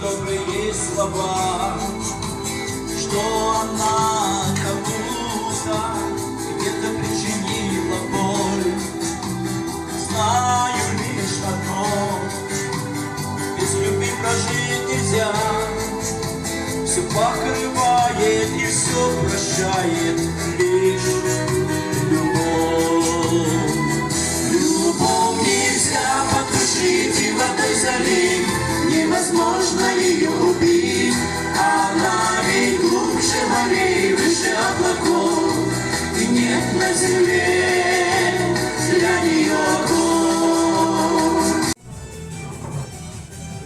добрые слова, что она кому-то где-то причинила боль. Знаю лишь одно, без любви прожить нельзя. Все покрывает и все прощает ее убить. Она ведь глубже морей, выше облаков, и.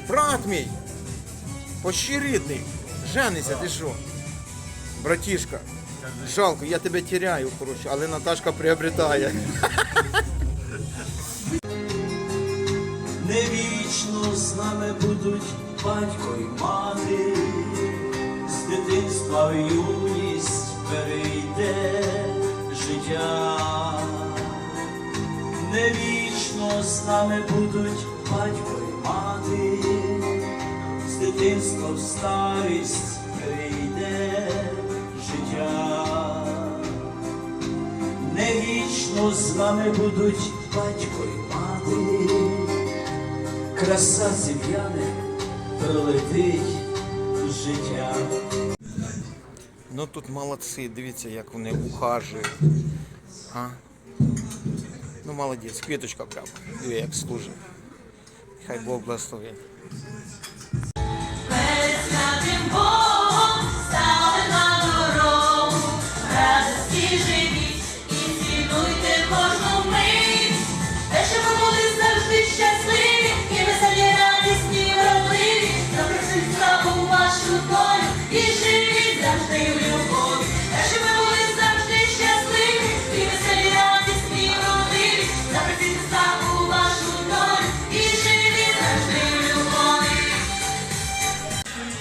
Брат мій! Почти рідний. Женися, ти що? Братішка, жалко, я тебе теряю, коротше, але Наташка приобретає. Не вічно з нами будуть батько й мати, з дитинства в юність перейде життя. Не вічно з нами будуть батько й мати, з дитинства в старість перейде життя. Не вічно з нами будуть батько й мати, краса зів'яне пролетить життя. Ну тут молодці, дивіться, як вони ухажують. А? Ну молодець, квіточка прямо. Дві як служить. Хай Бог благословить.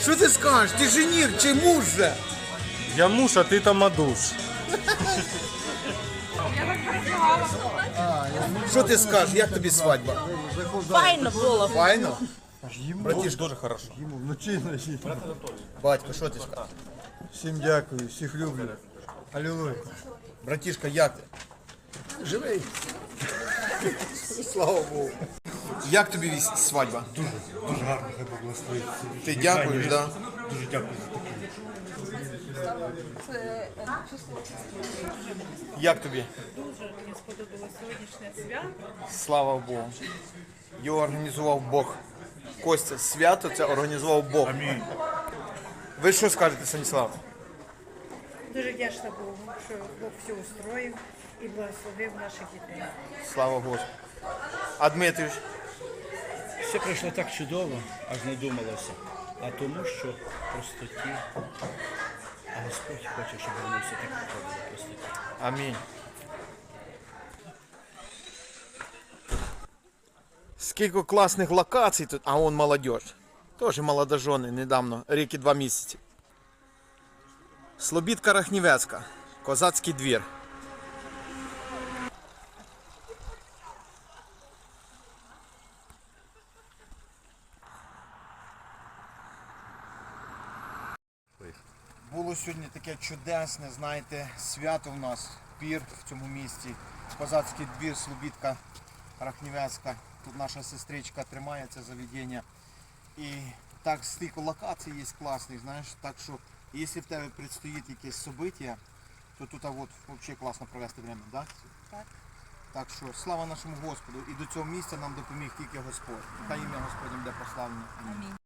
Що ти скажеш? Ти жених чи муж же? Я муж, а ти тамадуш. Що ти скажеш? Як тобі свадьба? Файно було. Файно? Братіш, дуже хорошо. Вночі ночі. Батько, що ти скажеш? Всім дякую, всіх люблю. Алілуя. Братішка, як ти? Живий. Слава Богу. Як тобі вісь- свадьба? Дуже гарно, хай Бог благословить. Ти дякуєш, так? Да? Дуже дякую за таке. Як тобі? Дуже мені сподобалося сьогоднішнє свято. Слава Богу. Його організував Бог. Костя, свято це організував Бог. Амінь. Ви що скажете, Станіслав? Дуже вдячна Богу, що Бог все устроїв і благословив наших дітей. Слава Господу. А Дмитрич, Все пройшло так чудово, аж не думалося. А тому, що простоті, а Господь хоче, щоб воно все так проходило простоті. амінь. Скільки класних локацій тут, а он молодіж. Теж молодожони, недавно, рік і два місяці. Слобідка Рахнівецька, козацький двір. Було сьогодні таке чудесне, знаєте, свято в нас, пір в цьому місті. Козацький двір, Слобідка Рахнівецька. Тут наша сестричка тримає це заведення. І так стільки локацій є класних, знаєш, так що якщо в тебе предстоїть якесь собиття, то тут а от взагалі класно провести время, да? Так. Так що слава нашому Господу. І до цього місця нам допоміг тільки Господь. Хай ім'я Господнє буде прославлено. Амінь.